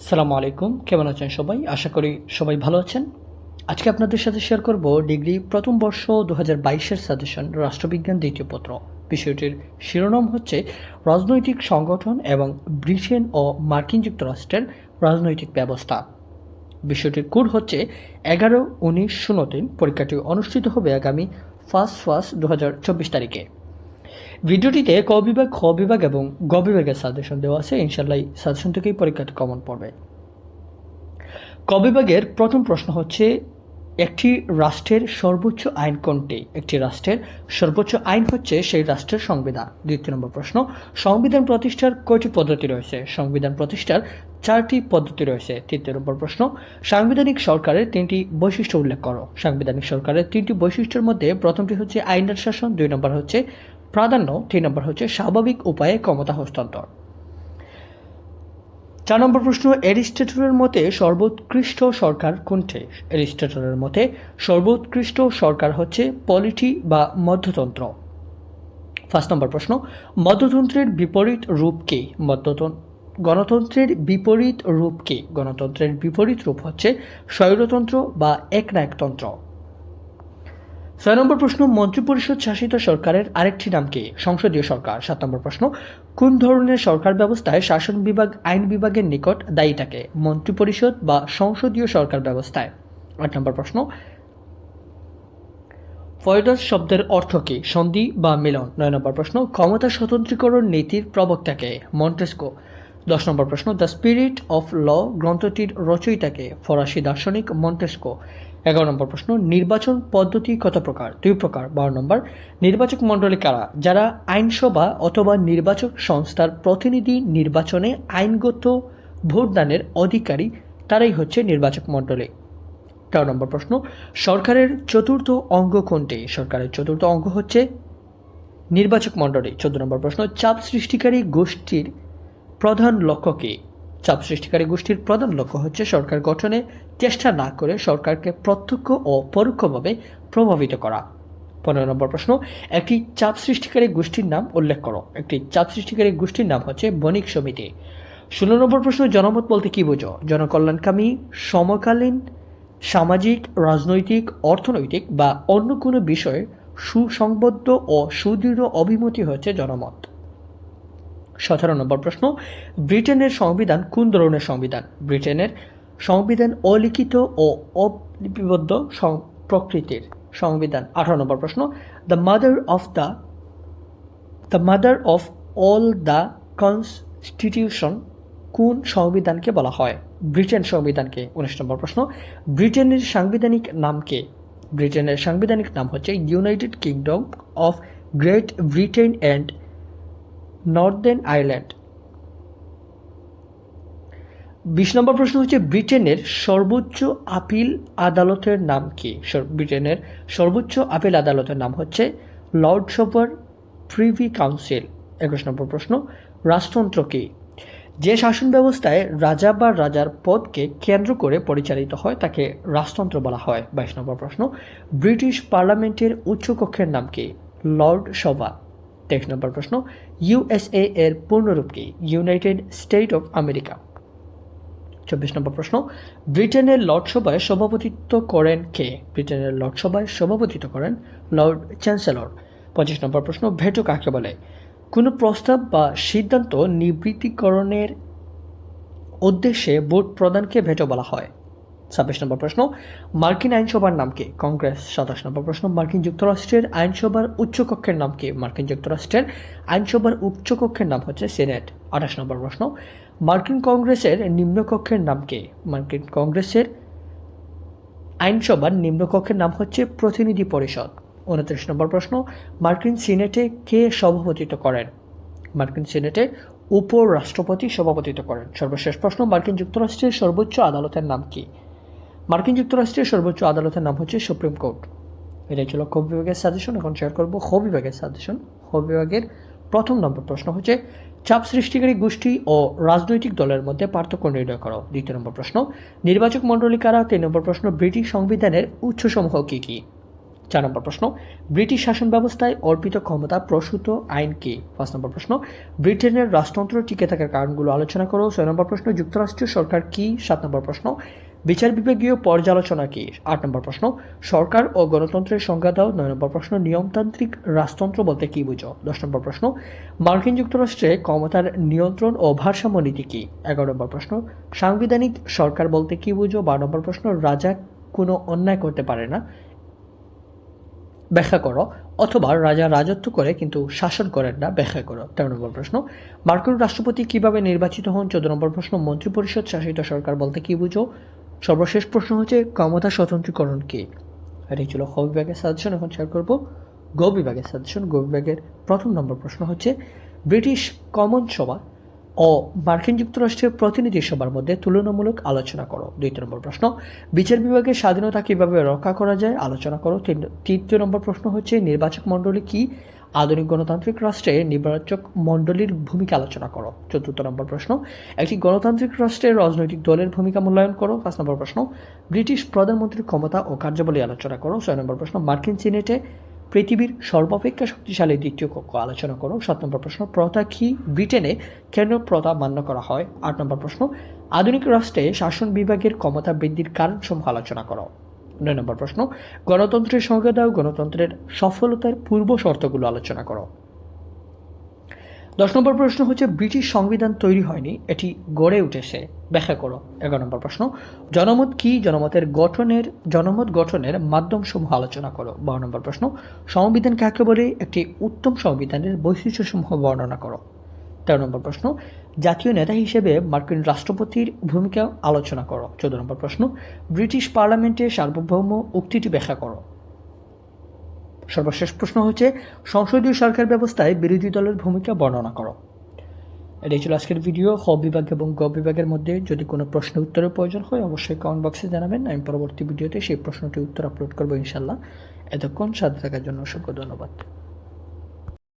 সালামু আলাইকুম। কেমন আছেন সবাই? আশা করি সবাই ভালো আছেন। আজকে আপনাদের সাথে শেয়ার করব ডিগ্রি প্রথম বর্ষ দু হাজার বাইশের সাজেশন রাষ্ট্রবিজ্ঞান দ্বিতীয় পত্র। বিষয়টির শিরোনাম হচ্ছে, রাজনৈতিক সংগঠন এবং ব্রিটেন ও মার্কিন যুক্তরাষ্ট্রের রাজনৈতিক ব্যবস্থা। বিষয়টির কোড হচ্ছে, এগারো উনিশ শূন্য তিন। পরীক্ষাটি অনুষ্ঠিত হবে আগামী ফার্স্ট ফার্স্ট দু হাজার চব্বিশ তারিখে। ভিডিওটিতে ক বিভাগ, খ বিভাগ এবং গ বিভাগের সাজেশন দেওয়া আছে। ইনশাল্লাহ সাজেশন থেকেই পরীক্ষাতে কমন পড়বে। ক বিভাগের প্রথম প্রশ্ন হচ্ছে, একটি রাষ্ট্রের সর্বোচ্চ আইন কোনটি? একটি রাষ্ট্রের সর্বোচ্চ আইন হচ্ছে সেই রাষ্ট্রের সংবিধান। দ্বিতীয় নম্বর প্রশ্ন, সংবিধান প্রতিষ্ঠার কয়টি পদ্ধতি রয়েছে? সংবিধান প্রতিষ্ঠার চারটি পদ্ধতি রয়েছে। তৃতীয় নম্বর প্রশ্ন, সাংবিধানিক সরকারের তিনটি বৈশিষ্ট্য উল্লেখ করো। সাংবিধানিক সরকারের তিনটি বৈশিষ্ট্যের মধ্যে প্রথমটি হচ্ছে আইনের শাসন, দুই নম্বর হচ্ছে প্রাধান্য তিন নম্বর হচ্ছে স্বাভাবিক উপায়ে ক্ষমতা হস্তান্তর। চার নম্বর প্রশ্ন, অ্যারিস্টটলের মতে সর্বোৎকৃষ্ট সরকার কোনটি? অ্যারিস্টটলের মতে সর্বোৎকৃষ্ট সরকার হচ্ছে পলিটি বা মধ্যতন্ত্র। ফার্স্ট নম্বর প্রশ্ন, মধ্যতন্ত্রের বিপরীত রূপ কি? মধ্যতন্ত্র গণতন্ত্রের বিপরীত রূপ কি? গণতন্ত্রের বিপরীত রূপ হচ্ছে স্বৈরতন্ত্র বা একনায়কতন্ত্র। ছয় নম্বর প্রশ্ন, মন্ত্রিপরিষদ শাসিত সরকারের আরেকটি নাম কি? সংসদীয় সরকার। সাত নম্বর প্রশ্ন, কোন ধরনের সরকার ব্যবস্থায় শাসন বিভাগ, আইন বিভাগের নিকট দায়ী থাকে? মন্ত্রিপরিষদ বা সংসদীয় সরকার ব্যবস্থায়? আট নম্বর প্রশ্ন, ফয়ডাস শব্দের অর্থ কি? সন্ধি বা মিলন? নয় নম্বর প্রশ্ন, ক্ষমতা স্বতন্ত্রীকরণ নীতির প্রবক্তাকে মন্টেস্কো। দশ নম্বর প্রশ্ন, দ্য স্পিরিট অফ ল গ্রন্থটির রচয়িতাকে ফরাসি দার্শনিক মন্টেস্কো। এগারো নম্বর প্রশ্ন, নির্বাচন পদ্ধতি কত প্রকার? দুই প্রকার, বারো নম্বর, নির্বাচক মণ্ডলী কারা? যারা আইনসভা অথবা নির্বাচক সংস্থার প্রতিনিধি নির্বাচনে আইনগত ভোটদানের অধিকারী, তারাই হচ্ছে নির্বাচক মণ্ডলী। তেরো নম্বর প্রশ্ন, সরকারের চতুর্থ অঙ্গ কোনটি? সরকারের চতুর্থ অঙ্গ হচ্ছে নির্বাচক মণ্ডলী। চোদ্দ নম্বর প্রশ্ন, চাপ সৃষ্টিকারী গোষ্ঠীর প্রধান লক্ষ্য কী? চাপ সৃষ্টিকারী গোষ্ঠীর প্রধান লক্ষ্য হচ্ছে সরকার গঠনে চেষ্টা না করে সরকারকে প্রত্যক্ষ ও পরোক্ষভাবে প্রভাবিত করা। পনেরো নম্বর প্রশ্ন, একটি চাপ সৃষ্টিকারী গোষ্ঠীর নাম উল্লেখ করো। একটি চাপ সৃষ্টিকারী গোষ্ঠীর নাম হচ্ছে বণিক সমিতি। ষোলো নম্বর প্রশ্ন, জনমত বলতে কী বোঝো? জনকল্যাণকামী, সমকালীন, সামাজিক, রাজনৈতিক, অর্থনৈতিক বা অন্য কোনো বিষয়ে সুসংবদ্ধ ও সুদৃঢ় অভিমতি হচ্ছে জনমত। সতেরো নম্বর প্রশ্ন, ব্রিটেনের সংবিধান কোন ধরনের সংবিধান? ব্রিটেনের সংবিধান অলিখিত ও অলিপিবদ্ধ প্রকৃতির সংবিধান। আঠারো নম্বর প্রশ্ন the mother of the the mother of all the constitution কোন সংবিধানকে বলা হয়? ব্রিটেন সংবিধানকে উনিশ নম্বর প্রশ্ন, ব্রিটেনের সাংবিধানিক নামকে ব্রিটেনের সাংবিধানিক নাম হচ্ছে United Kingdom of Great Britain and Northern Ireland. বিশ নম্বর প্রশ্ন হচ্ছে, ব্রিটেনের সর্বোচ্চ আপিল আদালতের নাম কি? ব্রিটেনের সর্বোচ্চ আপিল আদালতের নাম হচ্ছে লর্ড সভার প্রিভি কাউন্সিল। একুশ নম্বর প্রশ্ন রাজতন্ত্র কি? যে শাসন ব্যবস্থায় রাজা বা রাজার পদকে কেন্দ্র করে পরিচালিত হয়, তাকে রাজতন্ত্র বলা হয়। বাইশ নম্বর প্রশ্ন, ব্রিটিশ পার্লামেন্টের উচ্চকক্ষের নাম কি? লর্ড সভা তেইশ নম্বর প্রশ্ন ইউএসএ এর পূর্ণরূপ কি? ইউনাইটেড স্টেট অফ আমেরিকা চব্বিশ নম্বর প্রশ্ন, ব্রিটেনের লর্ডসভায় সভাপতিত্ব করেন কে? ব্রিটেনের লর্ডসভায় সভাপতিত্ব করেন লর্ড চ্যান্সেলর। পঁচিশ নম্বর প্রশ্ন, ভেটো কাকে বলে? কোনো প্রস্তাব বা সিদ্ধান্ত নিবৃত্তিকরণের উদ্দেশ্যে ভোট প্রদানকে ভেটো বলা হয়। ছাব্বিশ নম্বর প্রশ্ন, মার্কিন আইনসভার নাম কি? কংগ্রেস, সাতাশ নম্বর প্রশ্ন, মার্কিন যুক্তরাষ্ট্রের আইনসভার উচ্চকক্ষের নাম কি? মার্কিন যুক্তরাষ্ট্রের আইনসভার উচ্চকক্ষের নাম হচ্ছে সিনেট। আঠাশ নম্বর প্রশ্ন, মার্কিন কংগ্রেসের নিম্নকক্ষের নাম কি? মার্কিন কংগ্রেসের আইনসভার নিম্নকক্ষের নাম হচ্ছে প্রতিনিধি পরিষদ। উনত্রিশ নম্বর প্রশ্ন, মার্কিন সিনেটে কে সভাপতিত্ব করেন? মার্কিন সিনেটে উপরাষ্ট্রপতি সভাপতিত্ব করেন। সর্বশেষ প্রশ্ন, মার্কিন যুক্তরাষ্ট্রের সর্বোচ্চ আদালতের নাম কি? মার্কিন যুক্তরাষ্ট্রের সর্বোচ্চ আদালতের নাম হচ্ছে সুপ্রিম কোর্ট। এটাই ছিল খ বিভাগের সাজেশন। এখন শেয়ার করব খ বিভাগের সাজেশন। খ বিভাগের প্রথম নম্বর প্রশ্ন হচ্ছে, চাপ সৃষ্টিকারী গোষ্ঠী ও রাজনৈতিক দলের মধ্যে পার্থক্য নির্ণয় করো। দ্বিতীয় নম্বর প্রশ্ন, নির্বাচক মণ্ডলী কারা? তিন নম্বর প্রশ্ন, ব্রিটিশ সংবিধানের উৎসসমূহ কী কী? চার নম্বর প্রশ্ন, ব্রিটিশ শাসন ব্যবস্থায় অর্পিত ক্ষমতা প্রসূত আইন কি? পাঁচ নম্বর প্রশ্ন, ব্রিটেনের রাজতন্ত্র টিকে থাকার কারণগুলো আলোচনা করো। ছয় নম্বর প্রশ্ন যুক্তরাষ্ট্রীয় সরকার কি? সাত নম্বর প্রশ্ন বিচার বিভাগীয় পর্যালোচনা কি? আট নম্বর প্রশ্ন, সরকার ও গণতন্ত্রের সংজ্ঞা দাও। নয় নম্বর প্রশ্ন, নিয়মতান্ত্রিক রাজতন্ত্র বলতে কি বুঝো? দশ নম্বর প্রশ্ন, মার্কিন যুক্তরাষ্ট্রে ক্ষমতার নিয়ন্ত্রণ ও ভারসাম্য নীতি কি? এগারো নম্বর প্রশ্ন, সাংবিধানিক সরকার বলতে কি বুঝো? বারো নম্বর প্রশ্ন, রাজা কোনো অন্যায় করতে পারে না। ব্যাখ্যা করো। অথবা রাজা রাজত্ব করে কিন্তু শাসন করেন না, ব্যাখ্যা করো। তেরো নম্বর প্রশ্ন, মার্কিন রাষ্ট্রপতি কীভাবে নির্বাচিত হন? চোদ্দ নম্বর প্রশ্ন, মন্ত্রিপরিষদ শাসিত সরকার বলতে কি বুঝো? সর্বশেষ প্রশ্ন হচ্ছে, ক্ষমতা স্বতন্ত্রীকরণ কি? এটাই ছিল খ বিভাগের সাজেশন এখন শেয়ার করব। গ বিভাগের সাজেশন গ বিভাগের প্রথম নম্বর প্রশ্ন হচ্ছে, ব্রিটিশ কমন সভা ও মার্কিন যুক্তরাষ্ট্রের প্রতিনিধি সভার মধ্যে তুলনামূলক আলোচনা করো। দ্বিতীয় নম্বর প্রশ্ন, বিচার বিভাগের স্বাধীনতা কীভাবে রক্ষা করা যায়? আলোচনা করো। তৃতীয় নম্বর প্রশ্ন হচ্ছে, নির্বাচক মণ্ডলী কি আধুনিক গণতান্ত্রিক রাষ্ট্রে নির্বাচক মণ্ডলীর ভূমিকা আলোচনা করো। চতুর্থ নম্বর প্রশ্ন, একটি গণতান্ত্রিক রাষ্ট্রের রাজনৈতিক দলের ভূমিকা মূল্যায়ন করো। পাঁচ নম্বর প্রশ্ন, ব্রিটিশ প্রধানমন্ত্রীর ক্ষমতা ও কার্যাবলী আলোচনা করো। ছয় নম্বর প্রশ্ন, মার্কিন সিনেটে পৃথিবীর সর্বাপেক্ষা শক্তিশালী দ্বিতীয় কক্ষ আলোচনা করো। সাত নম্বর প্রশ্ন, প্রথা কি? ব্রিটেনে কেন প্রথা মান্য করা হয়? আট নম্বর প্রশ্ন, আধুনিক রাষ্ট্রে শাসন বিভাগের ক্ষমতা বৃদ্ধির কারণসমূহ আলোচনা করো। নয় নম্বর প্রশ্ন, গণতন্ত্রের সংজ্ঞা দাও, গণতন্ত্রের সফলতার পূর্ব শর্তগুলো আলোচনা করো। দশ নম্বর প্রশ্ন হচ্ছে, ব্রিটিশ সংবিধান তৈরি হয়নি, এটি গড়ে উঠেছে, ব্যাখ্যা করো। এগারো নম্বর প্রশ্ন, জনমত কি? জনমতের গঠনের, জনমত গঠনের মাধ্যমসমূহ আলোচনা করো। বারো নম্বর প্রশ্ন, সংবিধান কাকে বলে? একটি উত্তম সংবিধানের বৈশিষ্ট্যসমূহ বর্ণনা করো। তেরো নম্বর প্রশ্ন, জাতীয় নেতা হিসেবে মার্কিন রাষ্ট্রপতির ভূমিকা আলোচনা করো। চোদ্দ নম্বর প্রশ্ন, ব্রিটিশ পার্লামেন্টের সার্বভৌম উক্তিটি ব্যাখ্যা করো। সর্বশেষ প্রশ্ন হচ্ছে, সংসদীয় সরকার ব্যবস্থায় বিরোধী দলের ভূমিকা বর্ণনা করো। এটাই ছিল আজকের ভিডিও। হ বিভাগ এবং গ বিভাগের মধ্যে যদি কোনো প্রশ্ন উত্তরের প্রয়োজন হয়, অবশ্যই কমেন্ট বক্সে জানাবেন। আমি পরবর্তী ভিডিওতে সেই প্রশ্নটি উত্তর আপলোড করব ইনশাল্লাহ এতক্ষণ সাথে থাকার জন্য অসংখ্য ধন্যবাদ।